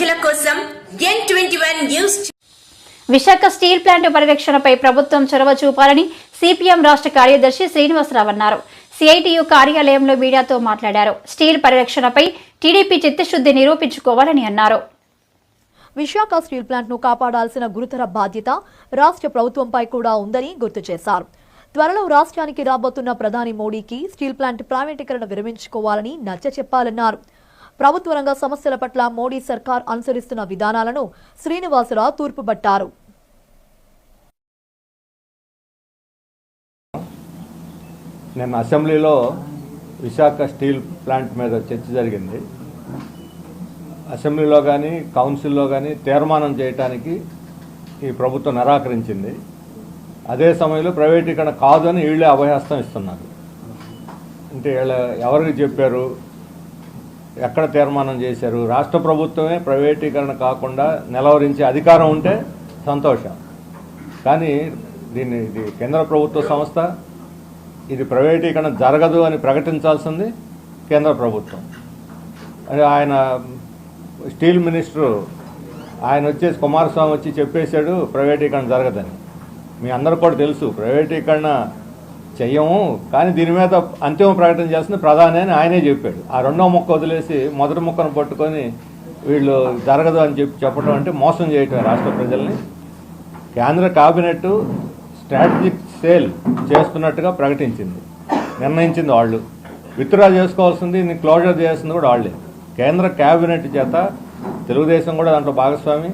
ప్రజల కోసం N twenty one news Visakha steel plant పరిరక్షణపై ప్రభుత్వం చొరవ చూపాలని సిపిఎం రాష్ట్ర కార్యదర్శి శ్రీనివాసరావు అన్నారు. సిఐటియు కార్యాలయంలో మీడియాతో మాట్లాడారు. స్టీల్ పరిరక్షణపై టీడీపీ చిత్తశుద్ధి నిరూపించుకోవాలని అన్నారు. విశాఖ స్టీల్ ప్లాంట్ను కాపాడాల్సిన గురుతర బాధ్యత రాష్ట్ర ప్రభుత్వంపై కూడా ఉందని గుర్తు చేశారు. త్వరలో రాష్ట్రానికి రాబోతున్న ప్రధాని మోడీకి స్టీల్ ప్లాంట్ ప్రైవేటీకరణ విరమించుకోవాలని నచ్చ చెప్పాలన్నారు ప్రభుత్వ రంగ సమస్యల పట్ల మోడీ సర్కార్ అనుసరిస్తున్న విధానాలను శ్రీనివాసరావు తూర్పుపట్టారు. నిన్న అసెంబ్లీలో విశాఖ స్టీల్ ప్లాంట్ మీద చర్చ జరిగింది. అసెంబ్లీలో కానీ కౌన్సిల్లో కానీ తీర్మానం చేయటానికి ఈ ప్రభుత్వం నిరాకరించింది. అదే సమయంలో ప్రైవేటీకరణ కాదు అని వీళ్ళే అభయాస్తం ఇస్తున్నారు. అంటే వీళ్ళ ఎవరికి చెప్పారు? ఎక్కడ తీర్మానం చేశారు? రాష్ట్ర ప్రభుత్వమే ప్రైవేటీకరణ కాకుండా నిలవరించే అధికారం ఉంటే సంతోషం. కానీ దీన్ని ఇది కేంద్ర ప్రభుత్వ సంస్థ ఇది ప్రైవేటీకరణ జరగదు అని ప్రకటించాల్సింది కేంద్ర ప్రభుత్వం. అది ఆయన స్టీల్ మినిస్టరు ఆయన వచ్చేసి కుమారస్వామి వచ్చి చెప్పేశాడు ప్రైవేటీకరణ జరగదని. మీ అందరూ కూడా తెలుసు ప్రైవేటీకరణ చెయ్యము కానీ దీని మీద అంతిమ ప్రకటన చేస్తుంది ప్రధాని అని ఆయనే చెప్పాడు. ఆ రెండో మొక్క వదిలేసి మొదటి మొక్కను పట్టుకొని వీళ్ళు జరగదు అని చెప్పి చెప్పడం అంటే మోసం చేయటం రాష్ట్ర ప్రజల్ని. కేంద్ర కేబినెట్ స్ట్రాటజిక్ సేల్ చేస్తున్నట్టుగా ప్రకటించింది. నిర్ణయించింది వాళ్ళు. విత్డ్రా చేసుకోవాల్సింది క్లోజర్ చేయాల్సింది కూడా వాళ్ళే. కేంద్ర కేబినెట్ చేత తెలుగుదేశం కూడా దాంట్లో భాగస్వామి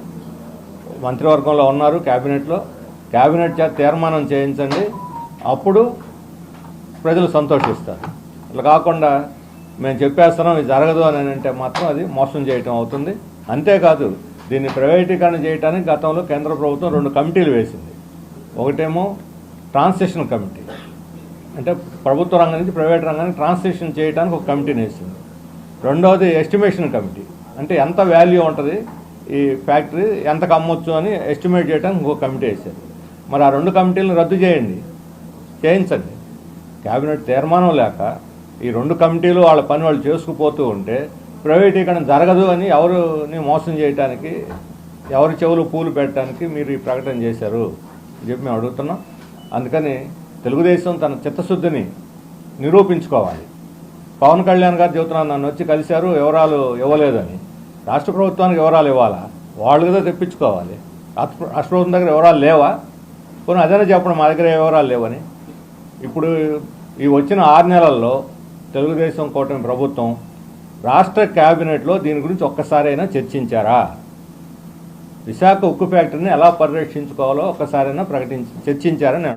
మంత్రివర్గంలో ఉన్నారు కేబినెట్లో కేబినెట్ చేత తీర్మానం చేయించండి. అప్పుడు ప్రజలు సంతోషిస్తారు. ఇట్లా కాకుండా మేము చెప్పేస్తున్నాం ఇది జరగదు అని అంటే మాత్రం అది మోసం చేయటం అవుతుంది. అంతేకాదు దీన్ని ప్రైవేటీకరణ చేయడానికి గతంలో కేంద్ర ప్రభుత్వం రెండు కమిటీలు వేసింది. ఒకటేమో ట్రాన్స్లేషన్ కమిటీ. అంటే ప్రభుత్వ రంగం నుంచి ప్రైవేట్ రంగానికి ట్రాన్స్లేషన్ చేయడానికి ఒక కమిటీని వేసింది. రెండవది ఎస్టిమేషన్ కమిటీ. అంటే ఎంత వాల్యూ ఉంటుంది ఈ ఫ్యాక్టరీ ఎంతకు అమ్మొచ్చు అని ఎస్టిమేట్ చేయడానికి ఇంకో కమిటీ వేశారు. మరి ఆ రెండు కమిటీలను రద్దు చేయండి. చేయించండి. క్యాబినెట్ తీర్మానం లేక ఈ రెండు కమిటీలు వాళ్ళ పని వాళ్ళు చేసుకుపోతూ ఉంటే ప్రైవేటీకరణ జరగదు అని ఎవరిని మోసం చేయడానికి ఎవరి చెవులు పూలు పెట్టడానికి మీరు ఈ ప్రకటన చేశారు అని చెప్పి మేము అడుగుతున్నాం. అందుకని తెలుగుదేశం తన చిత్తశుద్ధిని నిరూపించుకోవాలి. పవన్ కళ్యాణ్ గారు చెబుతున్నారు నన్ను వచ్చి కలిశారు వివరాలు ఇవ్వలేదని. రాష్ట్ర ప్రభుత్వానికి వివరాలు ఇవ్వాలా? వాళ్ళు కదా తెప్పించుకోవాలి. రాష్ట్ర ప్రభుత్వం దగ్గర వివరాలు లేవా? పోనీ అదేనా చెప్పడం మా దగ్గర వివరాలు లేవని? ఇప్పుడు ఈ వచ్చిన ఆరు నెలల్లో తెలుగుదేశం కూటమి ప్రభుత్వం రాష్ట్ర క్యాబినెట్లో దీని గురించి ఒక్కసారైనా చర్చించారా? విశాఖ ఉక్కు ఫ్యాక్టరీని ఎలా పరిరక్షించుకోవాలో ఒక్కసారైనా ప్రకటించి చర్చించారని